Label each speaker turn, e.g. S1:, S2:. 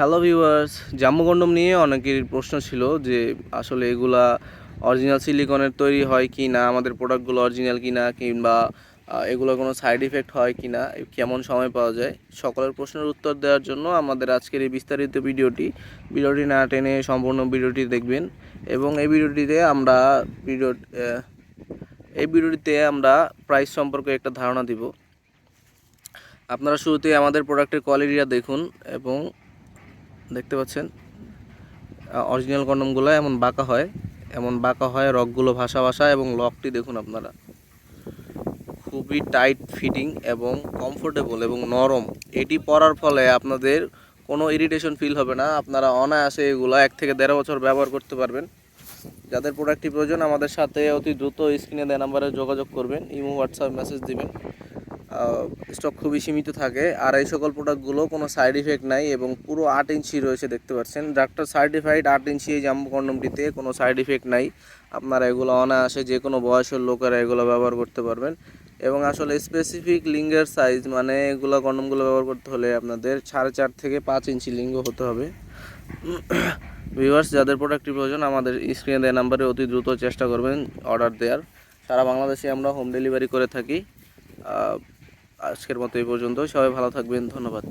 S1: Hello viewers জাম্বু condom নিয়ে অনেকের প্রশ্ন ছিল যে আসলে এগুলা অরিজিনাল সিলিকনের তৈরি হয় কি না আমাদের প্রোডাক্টগুলো অরিজিনাল কি না কিংবা এগুলো কোনো সাইড ইফেক্ট হয় কি না কেমন সময় পাওয়া যায়? সকলের প্রশ্নের উত্তর দেওয়ার জন্য আমাদের আজকের এই বিস্তারিত ভিডিওটি ভিডিওটি না টেনে সম্পূর্ণ ভিডিওটি দেখবেন এবং এই ভিডিওটিতে আমরা ভিডিও এই ভিডিওটিতে আমরা প্রাইস সম্পর্কে একটা ধারণা দিব। আপনারা শুরুতে আমাদের প্রোডাক্টের কোয়ালিটিটা দেখুন এবং দেখতে পাচ্ছেন। অরিজিনাল কন্ডমগুলো এমন বাঁকা হয়, এমন বাঁকা হয় রকগুলো ভাসা ভাসা এবং লকটি দেখুন আপনারা। খুবই টাইট ফিটিং এবং কমফোর্টেবল এবং নরম। এটি পরার ফলে আপনাদের কোনো ইরিটেশন ফিল হবে না। আপনারা অনায়াসে এগুলো এক থেকে দেড় বছর ব্যবহার করতে পারবেন। যাদের প্রোডাক্টটি প্রয়োজন, আমাদের সাথে অতি দ্রুত স্ক্রিনে দেওয়া নাম্বারে যোগাযোগ করবেন, ইমো হোয়াটসঅ্যাপ মেসেজ দিবেন। স্টক খুবই সীমিত থাকে। আর এই সকল প্রোডাক্টগুলো কোনো সাইড ইফেক্ট নাই এবং পুরো আট ইঞ্চি রয়েছে দেখতে পাচ্ছেন। ডাক্তার সার্টিফাইড আট ইঞ্চি এই জাম্বু কন্ডমটিতে কোনো সাইড ইফেক্ট নাই। আপনারা এগুলো অনায়াসে যে কোনো বয়সের লোকেরা এগুলো ব্যবহার করতে পারবেন। এবং আসলে স্পেসিফিক লিঙ্গের সাইজ মানে এগুলো কন্ডমগুলো ব্যবহার করতে হলে আপনাদের সাড়ে চার থেকে পাঁচ ইঞ্চি লিঙ্গ হতে হবে। ভিউয়ার্স যাদের প্রোডাক্টটি প্রয়োজন, আমাদের স্ক্রিনে দেওয়া নাম্বারে অতি দ্রুত চেষ্টা করবেন অর্ডার দেওয়ার সারা বাংলাদেশে আমরা হোম ডেলিভারি করে থাকি। আজকের মতো এই পর্যন্ত। সবাই ভালো থাকবেন। ধন্যবাদ।